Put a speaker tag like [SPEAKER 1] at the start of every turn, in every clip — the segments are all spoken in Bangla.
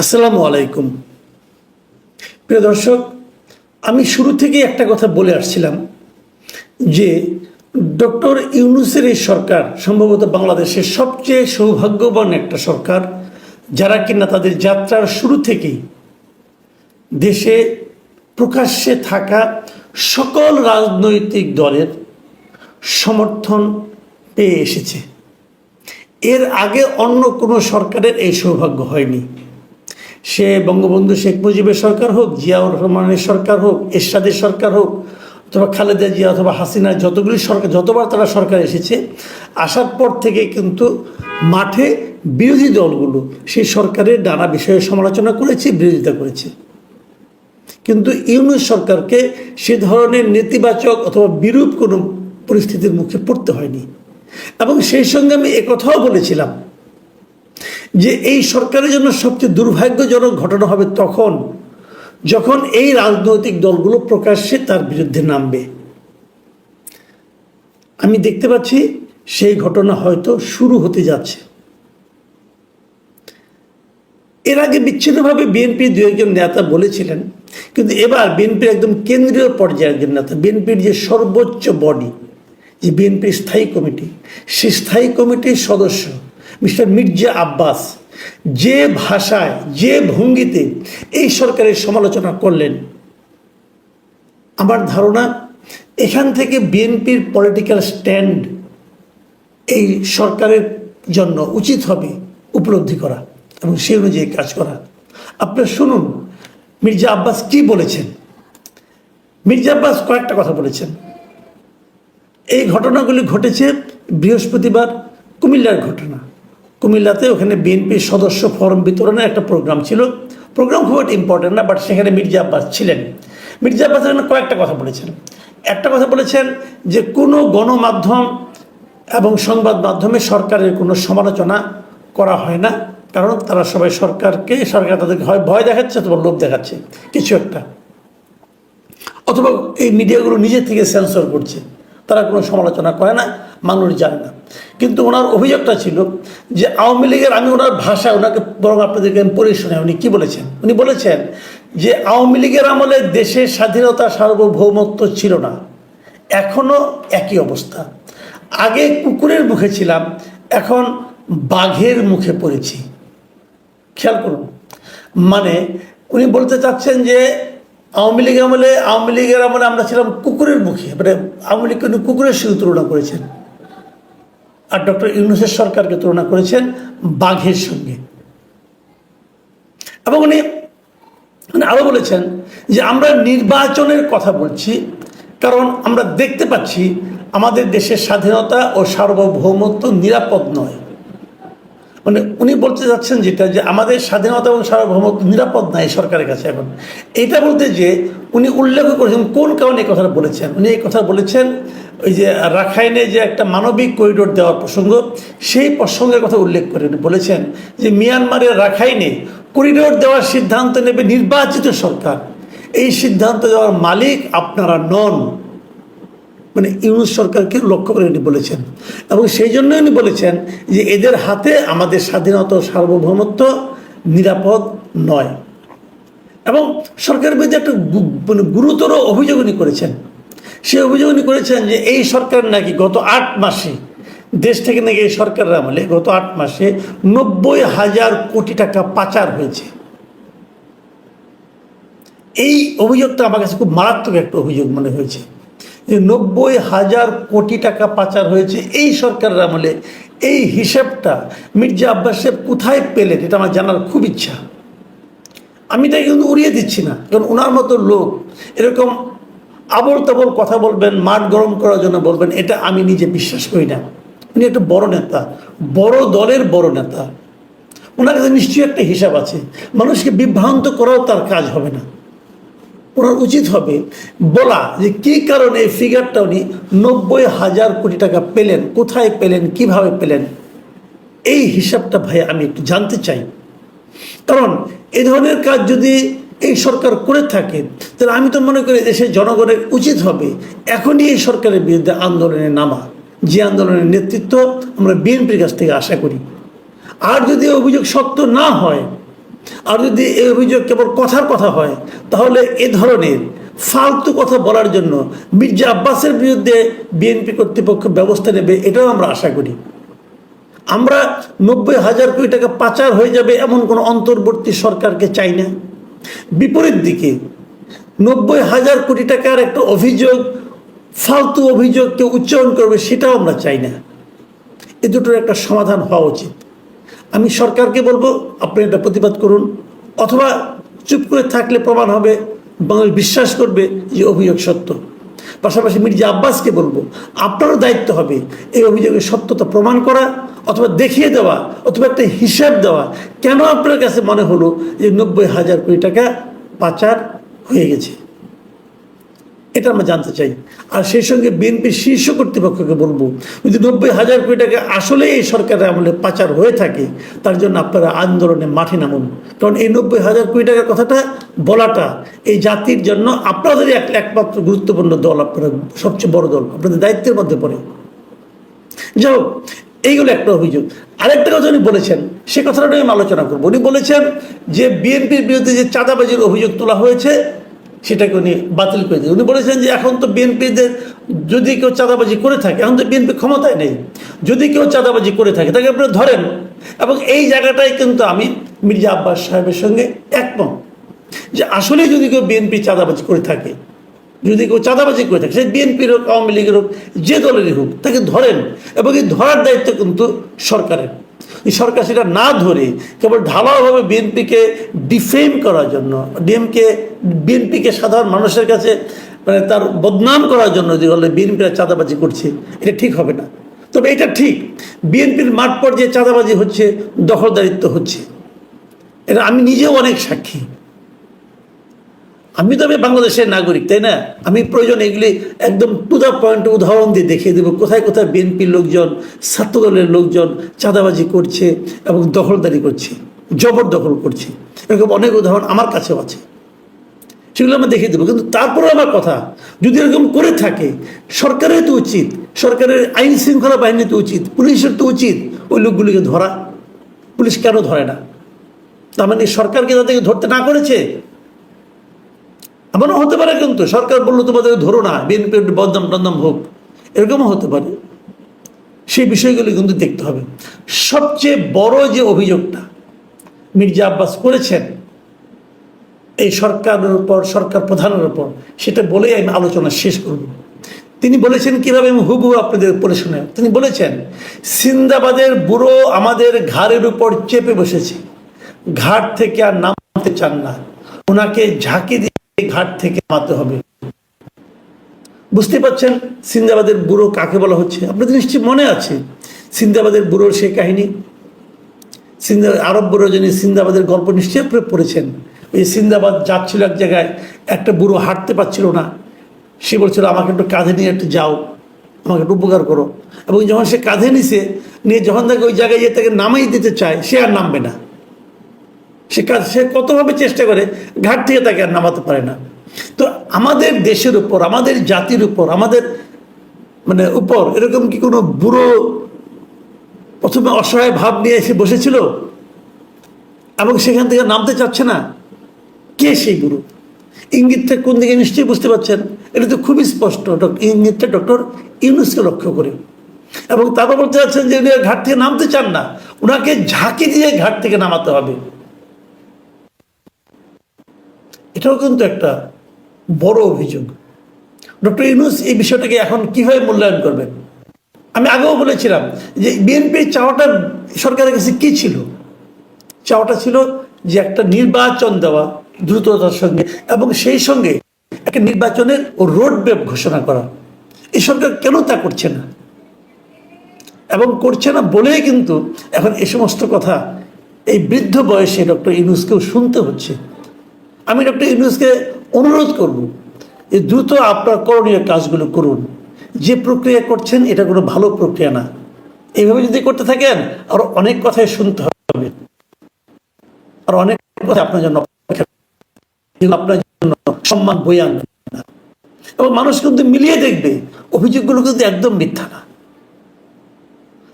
[SPEAKER 1] আসসালামু আলাইকুম। প্রিয় দর্শক, আমি শুরু থেকে একটা কথা বলে আসছিলাম যে ডক্টর ইউনুসের এই সরকার সম্ভবত বাংলাদেশের সবচেয়ে সৌভাগ্যবান একটা সরকার, যারা কিনা তাদের যাত্রার শুরু থেকেই দেশে প্রকাশ্যে থাকা সকল রাজনৈতিক দলের সমর্থন পেয়ে এসেছে। এর আগে অন্য কোনো সরকারের এই সৌভাগ্য হয়নি। সে বঙ্গবন্ধু শেখ মুজিবের সরকার হোক, জিয়াউর রহমানের সরকার হোক, এরশাদের সরকার হোক, অথবা খালেদা জিয়া অথবা হাসিনা যতগুলি সরকার, যতবার তারা সরকার এসেছে, আসার পর থেকে কিন্তু মাঠে বিরোধী দলগুলো সেই সরকারের নানা বিষয়ে সমালোচনা করেছে, বিরোধিতা করেছে। কিন্তু ইউনুস সরকারকে সে ধরনের নেতিবাচক অথবা বিরূপ কোনো পরিস্থিতির মুখে পড়তে হয়নি। এবং সেই সঙ্গে আমি একথাও বলেছিলাম যে এই সরকারের জন্য সবচেয়ে দুর্ভাগ্যজনক ঘটনা হবে তখন, যখন এই রাজনৈতিক দলগুলো প্রকাশ্যে তার বিরুদ্ধে নামবে। আমি দেখতে পাচ্ছি সেই ঘটনা হয়তো শুরু হতে যাচ্ছে। এর আগে বিচ্ছিন্নভাবে বিএনপি দু একজন নেতা বলেছিলেন, কিন্তু এবার বিএনপির একদম কেন্দ্রীয় পর্যায়ের একজন নেতা, বিএনপির যে সর্বোচ্চ বডি, যে বিএনপির স্থায়ী কমিটি, সেই স্থায়ী কমিটির সদস্য মিস্টার মির্জা আব্বাস যে ভাষায়, যে ভঙ্গিতে এই সরকারের সমালোচনা করলেন। আমার ধারণা, এখান থেকে বিএনপির পলিটিক্যাল স্ট্যান্ড এই সরকারের জন্য উচিত হবে উপলব্ধি করা এবং সেই অনুযায়ী কাজ করা। আপনারা শুনুন, মির্জা আব্বাস কি বলেছেন? মির্জা আব্বাস কয়েকটা কথা বলেছেন। এই ঘটনাগুলি ঘটেছে বৃহস্পতিবার কুমিল্লার ঘটনা। কুমিল্লাতে ওখানে বিএনপির সদস্য ফরম বিতরণের একটা প্রোগ্রাম ছিল। প্রোগ্রাম খুব একটা ইম্পর্টেন্ট না বাট সেখানে মির্জা আব্বাস ছিলেন। মির্জা আব্বাস এখানে কয়েকটা কথা বলেছেন। একটা কথা বলেছেন যে কোনো গণমাধ্যম এবং সংবাদ মাধ্যমে সরকারের কোনো সমালোচনা করা হয় না, কারণ তারা সবাই সরকারকে, সরকার তাদেরকে হয়, ভয় দেখাচ্ছে অথবা লোভ দেখাচ্ছে, কিছু একটা। অথবা এই মিডিয়াগুলো নিজে থেকে সেন্সর করছে, তারা কোনো সমালোচনা করে না। মানুষ জানে না। কিন্তু ওনার অভিযোগটা ছিল যে আওয়ামী লীগের, আমি ওনার ভাষা ওনাকে বরং আপনাদেরকে আমি পড়ে শুনে উনি কী বলেছেন? উনি বলেছেন যে আওয়ামী লীগের আমলে দেশের স্বাধীনতা সার্বভৌমত্ব ছিল না। এখনও একই অবস্থা। আগে কুকুরের মুখে ছিলাম, এখন বাঘের মুখে পড়েছি। খেয়াল করুন। মানে উনি বলতে চাচ্ছেন যে আওয়ামী লীগ আমলে, আওয়ামী লীগের আমলে আমরা ছিলাম কুকুরের মুখে। মানে আওয়ামী কিন্তু কুকুরের সঙ্গে তুলনা করেছেন। আর ডক্টর ইউনুসের সরকারকে তুলনা করেছেন বাঘের সঙ্গে। এবং উনি মানে আরও বলেছেন যে আমরা নির্বাচনের কথা বলছি, কারণ আমরা দেখতে পাচ্ছি আমাদের দেশের স্বাধীনতা ও সার্বভৌমত্ব নিরাপদ নয়। মানে উনি বলতে যাচ্ছেন যেটা যে আমাদের স্বাধীনতা এবং সার্বভৌমত্ব নিরাপদ নাই সরকারের কাছে এখন। এটা বলতে যে উনি উল্লেখ করেছেন কোন কারণে এই কথাটা বলেছেন। উনি এই কথা বলেছেন ওই যে রাখাইনে যে একটা মানবিক করিডোর দেওয়ার প্রসঙ্গ, সেই প্রসঙ্গের কথা উল্লেখ করে বলেছেন যে মিয়ানমারের রাখাইনে করিডোর দেওয়ার সিদ্ধান্ত নেবে নির্বাচিত সরকার। এই সিদ্ধান্ত দেওয়ার মালিক আপনারা নন। মানে ইউনুস সরকারকে লক্ষ্য করে উনি বলেছেন। এবং সেই জন্য উনি বলেছেন যে এদের হাতে আমাদের স্বাধীনতা সার্বভৌমত্ব নিরাপদ নয়। এবং সরকারের বিরুদ্ধে একটা মানে গুরুতর অভিযোগ উনি করেছেন। সেই অভিযোগ উনি করেছেন যে এই সরকার নাকি গত আট মাসে, দেশ থেকে নাকি এই সরকারের আমলে গত আট মাসে নব্বই হাজার কোটি টাকা পাচার হয়েছে। এই অভিযোগটা আমার কাছে খুব মারাত্মক একটা অভিযোগ মনে হয়েছে যে নব্বই হাজার কোটি টাকা পাচার হয়েছে এই সরকারের আমলে। এই হিসাবটা মির্জা আব্বাস সাহেব কোথায় পেলেন এটা আমার জানার খুব ইচ্ছা। আমি তাই কিন্তু উড়িয়ে দিচ্ছি না, কারণ ওনার মতো লোক এরকম আবল তাবল কথা বলবেন, মাঠ গরম করার জন্য বলবেন, এটা আমি নিজে বিশ্বাস করি না। উনি একটা বড় নেতা, বড় দলের বড় নেতা। ওনার কাছে নিশ্চয়ই একটা হিসাব আছে। মানুষকে বিভ্রান্ত করাও তার কাজ হবে না। ওনার উচিত হবে বলা যে কী কারণে এই ফিগারটা উনি নব্বই হাজার কোটি টাকা পেলেন, কোথায় পেলেন, কীভাবে পেলেন? এই হিসাবটা ভাই আমি একটু জানতে চাই। কারণ এ ধরনের কাজ যদি এই সরকার করে থাকে, তাহলে আমি তো মনে করি দেশের জনগণের উচিত হবে এখনই এই সরকারের বিরুদ্ধে আন্দোলনে নামা। যে আন্দোলনের নেতৃত্ব আমরা বিএনপির কাছ থেকে আশা করি। আর যদি অভিযোগ সত্য না হয়, আর যদি এই অভিযোগ কেবল কথার কথা হয়, তাহলে এ ধরনের ফালতু কথা বলার জন্য মির্জা আব্বাসের বিরুদ্ধে বিএনপি কর্তৃপক্ষ ব্যবস্থা নেবে, এটাও আমরা আশা করি। আমরা নব্বই হাজার কোটি টাকা পাচার হয়ে যাবে এমন কোনো অন্তর্বর্তী সরকারকে চাই না। বিপরীত দিকে নব্বই হাজার কোটি টাকার একটা অভিযোগ, ফালতু অভিযোগ কেউ উচ্চারণ করবে সেটাও আমরা চাই না। এ দুটোর একটা সমাধান হওয়া উচিত। আমি সরকারকে বলব, আপনি এটা প্রতিবাদ করুন। অথবা চুপ করে থাকলে প্রমাণ হবে বাংলাদেশ বিশ্বাস করবে যে অভিযোগ সত্য। পাশাপাশি মির্জা আব্বাসকে বলব, আপনারও দায়িত্ব হবে এই অভিযোগের সত্যতা প্রমাণ করা অথবা দেখিয়ে দেওয়া অথবা একটা হিসাব দেওয়া। কেন আপনার কাছে মনে হলো যে নব্বই হাজার কোটি টাকা পাচার হয়ে গেছে? এটা আমরা জানতে চাই। আর সেই সঙ্গে বিএনপির শীর্ষ কর্তৃপক্ষকে বলব, যদি নব্বই হাজার কোটি টাকা আসলে এই সরকারের আমলে পাচার হয়ে থাকে, তার জন্য আপনারা আন্দোলনে মাঠে নামুন। কারণ এই নব্বই হাজার কোটি টাকার কথাটা বলাটা এই জাতির জন্য আপনাদেরই এক একমাত্র গুরুত্বপূর্ণ দল, আপনারা সবচেয়ে বড় দল, আপনাদের দায়িত্বের মধ্যে পড়ে। যাই হোক এইগুলো একটা অভিযোগ। আরেকটা কথা উনি বলেছেন, সে কথাটা আমি আলোচনা করব। উনি বলেছেন যে বিএনপির বিরুদ্ধে যে চাঁদাবাজির অভিযোগ তোলা হয়েছে সেটাকে উনি বাতিল করে দিন উনি বলেছেন যে এখন তো বিএনপিদের যদি কেউ চাঁদাবাজি করে থাকে, এখন তো বিএনপি ক্ষমতায় নেই। যদি কেউ চাঁদাবাজি করে থাকে, তাকে আপনারা ধরেন। এবং এই জায়গাটাই কিন্তু আমি মির্জা আব্বাস সাহেবের সঙ্গে একমত যে আসলে যদি কেউ বিএনপি চাঁদাবাজি করে থাকে, যদি কেউ চাঁদাবাজি করে থাকে, সে বিএনপির হোক, আওয়ামী লীগের হোক, যে দলেরই হোক, তাকে ধরেন। এবং এই ধরার দায়িত্ব কিন্তু সরকারের। সরকার সেটা না ধরে কেবল ঢালাওভাবে বিএনপিকে ডিফেম করার জন্য, ডিএমকে, বিএনপিকে সাধারণ মানুষের কাছে মানে তার বদনাম করার জন্য যে বলে বিএনপিরা চাঁদাবাজি করছে, এটা ঠিক হবে না। তবে এটা ঠিক, বিএনপির মাঠ পর্যায়ে চাঁদাবাজি হচ্ছে, দখলদারিত্ব হচ্ছে। এটা আমি নিজেও অনেক সাক্ষী। আমি তো আমি বাংলাদেশের নাগরিক, তাই না? আমি প্রয়োজন এগুলি একদম টু দ্য পয়েন্ট উদাহরণ দিয়ে দেখিয়ে দেবো। কোথায় কোথায় বিএনপির লোকজন, ছাত্রদলের লোকজন চাঁদাবাজি করছে এবং দখলদারি করছে, জবরদখল করছে। এরকম অনেক উদাহরণ আমার কাছেও আছে। সেগুলো আমরা দেখিয়ে দেবো। কিন্তু তারপরে আমার কথা, যদি এরকম করে থাকে, সরকারের তো উচিত, সরকারের আইন শৃঙ্খলা বাহিনী তো উচিত, পুলিশের তো উচিত ওই লোকগুলিকে ধরা। পুলিশ কেন ধরে না? তার মানে সরকারকে তাদেরকে ধরতে না করেছে? এমনও হতে পারে কিন্তু, সরকার বলল তোমাদের ধরো না বিএনপির বদনাম টদনাম হোক। এরকমও হতে পারে। সেই বিষয়গুলি কিন্তু দেখতে হবে। সবচেয়ে বড় যে অভিযোগটা মির্জা আব্বাস করেছেন, এই সরকারের উপর, সরকার প্রধানের উপর, সেটা বলেই আমি আলোচনা শেষ করব। তিনি বলেছেন কীভাবে আমি হুবহু আপনাদের পড়ে শোনাই তিনি বলেছেন, সিন্দাবাদের বুড়ো আমাদের ঘাড়ের উপর চেপে বসেছে। ঘাট থেকে আর নামতে চান না। ওনাকে ঝাঁকি দিয়ে ঘাট থেকে নামাতে হবে। বুঝতে পারছেন সিন্দাবাদের বুড়ো কাকে বলা হচ্ছে? আপনাদের নিশ্চয়ই মনে আছে সিন্দাবাদের বুড়োর সেই কাহিনী? সিন্দা আরব বুড়ো যিনি সিন্দাবাদের গল্প নিশ্চয়ই আপনি পড়েছেন। ওই সিন্দাবাদ যাচ্ছিল এক জায়গায়, একটা বুড়ো হাঁটতে পারছিল না। সে বলছিল, আমাকে একটু কাঁধে নিয়ে একটু যাও, আমাকে একটু উপকার করো। এবং যখন সে কাঁধে নিছে, নিয়ে যখন তাকে ওই জায়গায় গিয়ে তাকে নামাই দিতে চায়, সে আর নামবে না। সে কাজ, সে কতভাবে চেষ্টা করে, ঘাট থেকে তাকে আর নামাতে পারে না। তো আমাদের দেশের উপর, আমাদের জাতির উপর, আমাদের মানে উপর এরকম কি কোনো বুড়ো প্রথমে অসহায় ভাব নিয়ে এসে বসেছিল? এবং সেখান থেকে নামতে চাচ্ছে না? কে সেই গুরু ইঙ্গিতটা কোন দিকে নিশ্চয়ই বুঝতে পারছেন? এটা তো খুবই স্পষ্ট। ইঙ্গিতটা ডক্টর ইউনুসকে লক্ষ্য করে। এবং তারপর বলতে চাচ্ছেন যে উনি ঘাট থেকে নামতে চান না। ওনাকে ঝাঁকি দিয়ে ঘাট থেকে নামাতে হবে। এটাও কিন্তু একটা বড় অভিযোগ। ডক্টর ইউনুস এই বিষয়টাকে এখন কীভাবে মূল্যায়ন করবেন? আমি আগেও বলেছিলাম যে বিএনপির চাওয়াটা সরকারের কাছে কি ছিল? চাওয়াটা ছিল যে একটা নির্বাচন দেওয়া দ্রুততার সঙ্গে এবং সেই সঙ্গে একটা নির্বাচনের রোড ম্যাপ ঘোষণা করা। এই সরকার কেন তা করছে না? এবং করছে না বলেই কিন্তু এখন এ সমস্ত কথা এই বৃদ্ধ বয়সে ডক্টর ইউনুসকেও শুনতে হচ্ছে। আমি ডক্টর ইউনুসকে অনুরোধ করব যে দ্রুত আপনার করণীয় কাজগুলো করুন। যে প্রক্রিয়া করছেন, এটা কোনো ভালো প্রক্রিয়া না। এইভাবে যদি করতে থাকেন, আরও অনেক কথাই শুনতে হবে। আর অনেক কথা আপনার জন্য আপনার জন্য সম্মান বই আনবে না। এবং মানুষ কিন্তু মিলিয়ে দেখবে, অভিযোগগুলো কিন্তু একদম মিথ্যা না।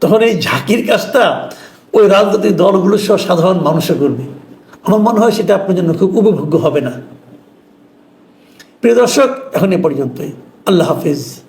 [SPEAKER 1] তখন এই ঝাঁকির কাজটা ওই রাজনৈতিক দলগুলো সহ সাধারণ মানুষে করবে। আমার মনে হয় সেটা আপনার জন্য খুব উপভোগ্য হবে না। প্রিয় দর্শক, এখন এ পর্যন্তই। আল্লাহ হাফিজ।